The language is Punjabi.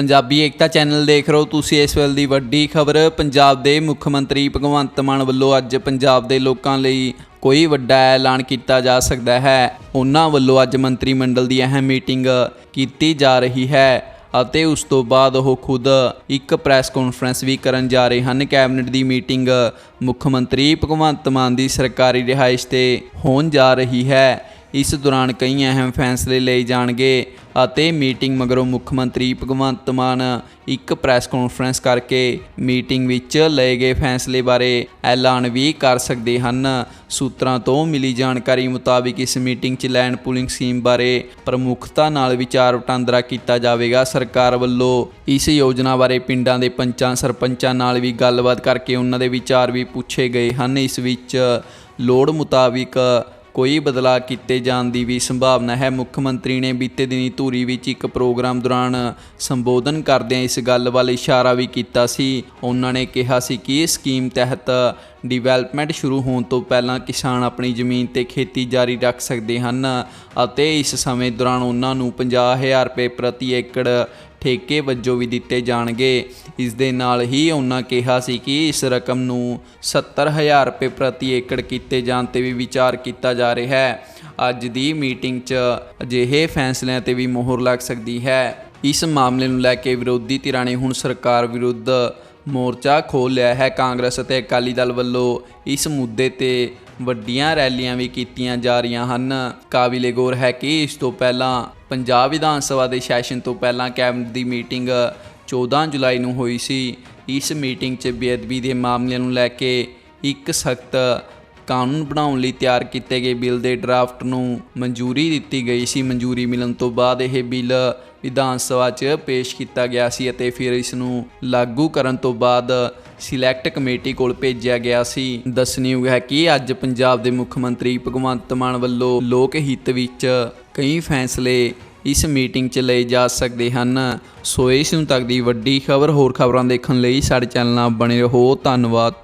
ਪੰਜਾਬੀ ਏਕਤਾ ਚੈਨਲ ਦੇਖ ਰਹੇ ਹੋ ਤੁਸੀਂ ਇਸ ਵੇਲੇ ਦੀ ਵੱਡੀ ਖਬਰ। ਪੰਜਾਬ ਦੇ ਮੁੱਖ ਮੰਤਰੀ ਭਗਵੰਤ ਮਾਨ ਵੱਲੋਂ ਅੱਜ ਪੰਜਾਬ ਦੇ ਲੋਕਾਂ ਲਈ ਕੋਈ ਵੱਡਾ ਐਲਾਨ ਕੀਤਾ ਜਾ ਸਕਦਾ ਹੈ। ਉਹਨਾਂ ਵੱਲੋਂ ਅੱਜ ਮੰਤਰੀ ਮੰਡਲ ਦੀ ਅਹਿਮ ਮੀਟਿੰਗ ਕੀਤੀ ਜਾ ਰਹੀ ਹੈ ਅਤੇ ਉਸ ਤੋਂ ਬਾਅਦ ਉਹ ਖੁਦ ਇੱਕ ਪ੍ਰੈਸ ਕਾਨਫਰੰਸ ਵੀ ਕਰਨ ਜਾ ਰਹੇ ਹਨ। ਕੈਬਨਿਟ ਦੀ ਮੀਟਿੰਗ ਮੁੱਖ ਮੰਤਰੀ ਭਗਵੰਤ ਮਾਨ ਦੀ ਸਰਕਾਰੀ ਰਿਹਾਇਸ਼ ਤੇ ਹੋਣ ਜਾ ਰਹੀ ਹੈ। ਇਸ ਦੌਰਾਨ ਕਈ ਅਹਿਮ ਫੈਸਲੇ ਲਏ ਜਾਣਗੇ ਅਤੇ ਮੀਟਿੰਗ ਮਗਰੋਂ ਮੁੱਖ ਮੰਤਰੀ ਭਗਵੰਤ ਮਾਨ ਇੱਕ ਪ੍ਰੈਸ ਕਾਨਫਰੰਸ ਕਰਕੇ ਮੀਟਿੰਗ ਵਿੱਚ ਲਏ ਗਏ ਫੈਸਲੇ ਬਾਰੇ ਐਲਾਨ ਵੀ ਕਰ ਸਕਦੇ ਹਨ। ਸੂਤਰਾਂ ਤੋਂ ਮਿਲੀ ਜਾਣਕਾਰੀ ਮੁਤਾਬਿਕ ਇਸ ਮੀਟਿੰਗ 'ਚ ਲੈਂਡ ਪੂਲਿੰਗ ਸਕੀਮ ਬਾਰੇ ਪ੍ਰਮੁੱਖਤਾ ਨਾਲ ਵਿਚਾਰ ਵਟਾਂਦਰਾ ਕੀਤਾ ਜਾਵੇਗਾ। ਸਰਕਾਰ ਵੱਲੋਂ ਇਸ ਯੋਜਨਾ ਬਾਰੇ ਪਿੰਡਾਂ ਦੇ ਪੰਚਾਂ ਸਰਪੰਚਾਂ ਨਾਲ ਵੀ ਗੱਲਬਾਤ ਕਰਕੇ ਉਹਨਾਂ ਦੇ ਵਿਚਾਰ ਵੀ ਪੁੱਛੇ ਗਏ ਹਨ। ਇਸ ਵਿੱਚ ਲੋੜ ਮੁਤਾਬਿਕ ਕੋਈ ਬਦਲਾਅ ਕੀਤੇ ਜਾਣ ਦੀ ਵੀ ਸੰਭਾਵਨਾ ਹੈ। ਮੁੱਖ ਮੰਤਰੀ ਨੇ ਬੀਤੇ ਦਿਨੀ ਧੂਰੀ ਵਿੱਚ ਇੱਕ ਪ੍ਰੋਗਰਾਮ ਦੌਰਾਨ ਸੰਬੋਧਨ ਕਰਦਿਆਂ ਇਸ ਗੱਲ ਵੱਲ ਇਸ਼ਾਰਾ ਵੀ ਕੀਤਾ ਸੀ। ਉਹਨਾਂ ਨੇ ਕਿਹਾ ਸੀ ਕਿ ਇਸ ਸਕੀਮ ਤਹਿਤ ਡਿਵੈਲਪਮੈਂਟ ਸ਼ੁਰੂ ਹੋਣ ਤੋਂ ਪਹਿਲਾਂ ਕਿਸਾਨ ਆਪਣੀ ਜ਼ਮੀਨ ਤੇ ਖੇਤੀ ਜਾਰੀ ਰੱਖ ਸਕਦੇ ਹਨ ਅਤੇ ਇਸ ਸਮੇਂ ਦੌਰਾਨ ਉਹਨਾਂ ਨੂੰ 50000 ਰੁਪਏ ਪ੍ਰਤੀ ਏਕੜ ਠੇਕੇ ਵਜੋਂ ਵੀ ਦਿੱਤੇ ਜਾਣਗੇ। ਇਸ ਦੇ ਨਾਲ ਹੀ ਉਹਨਾਂ ਕਿਹਾ ਸੀ ਕਿ ਇਸ ਰਕਮ ਨੂੰ 70000 ਰੁਪਏ ਪ੍ਰਤੀ ਏਕੜ ਕੀਤੇ ਜਾਣ ਤੇ ਵੀ ਵਿਚਾਰ ਕੀਤਾ ਜਾ ਰਿਹਾ ਹੈ। ਅੱਜ ਦੀ ਮੀਟਿੰਗ 'ਚ ਅਜਿਹੇ ਫੈਸਲਿਆਂ ਤੇ ਵੀ ਮੋਹਰ ਲੱਗ ਸਕਦੀ ਹੈ। ਇਸ ਮਾਮਲੇ ਨੂੰ ਲੈ ਕੇ ਵਿਰੋਧੀ ਧਿਰਾਂ ਨੇ ਹੁਣ ਸਰਕਾਰ ਵਿਰੁੱਧ ਮੋਰਚਾ ਖੋਲ੍ਹ ਲਿਆ ਹੈ ਕਾਂਗਰਸ ਅਤੇ ਅਕਾਲੀ ਦਲ ਵੱਲੋਂ। ਇਸ ਮੁੱਦੇ ਤੇ ਵੱਡੀਆਂ ਰੈਲੀਆਂ ਵੀ ਕੀਤੀਆਂ ਜਾ ਰਹੀਆਂ ਹਨ। ਕਾਬਿਲੇ ਗੌਰ ਹੈ ਕਿ ਇਸ ਤੋਂ ਪਹਿਲਾਂ ਪੰਜਾਬ ਵਿਧਾਨ ਸਭਾ ਦੇ ਸੈਸ਼ਨ ਤੋਂ ਪਹਿਲਾਂ ਕੈਬਨਿਟ ਦੀ ਮੀਟਿੰਗ 14 ਜੁਲਾਈ ਨੂੰ ਹੋਈ ਸੀ। ਇਸ ਮੀਟਿੰਗ 'ਚ ਬੇਅਦਬੀ ਦੇ ਮਾਮਲਿਆਂ ਨੂੰ ਲੈ ਕੇ ਇੱਕ ਸਖਤ ਕਾਨੂੰਨ ਬਣਾਉਣ ਲਈ ਤਿਆਰ ਕੀਤੇ ਗਏ ਬਿੱਲ ਦੇ ਡਰਾਫਟ ਨੂੰ ਮਨਜ਼ੂਰੀ ਦਿੱਤੀ ਗਈ ਸੀ। ਮਨਜ਼ੂਰੀ ਮਿਲਣ ਤੋਂ ਬਾਅਦ ਇਹ ਬਿੱਲ ਵਿਧਾਨ ਸਭਾ 'ਚ ਪੇਸ਼ ਕੀਤਾ ਗਿਆ ਸੀ ਅਤੇ ਫਿਰ ਇਸ ਨੂੰ ਲਾਗੂ ਕਰਨ ਤੋਂ ਬਾਅਦ ਸਿਲੈਕਟ ਕਮੇਟੀ ਕੋਲ ਭੇਜਿਆ ਗਿਆ ਸੀ। ਦੱਸਣਯੋਗ ਹੈ ਕਿ ਅੱਜ ਪੰਜਾਬ ਦੇ ਮੁੱਖ ਮੰਤਰੀ ਭਗਵੰਤ ਮਾਨ ਵੱਲੋਂ ਲੋਕ ਹਿੱਤ ਵਿੱਚ ਕਈ ਫੈਸਲੇ ਇਸ ਮੀਟਿੰਗ 'ਚ ਲਏ ਜਾ ਸਕਦੇ ਹਨ। ਸੋ ਇਸ ਨੂੰ ਤੱਕ ਦੀ ਵੱਡੀ ਖਬਰ ਹੋਰ ਖਬਰਾਂ ਦੇਖਣ ਲਈ ਸਾਡੇ ਚੈਨਲ ਨਾਲ ਬਣੇ ਰਹੋ। ਧੰਨਵਾਦ।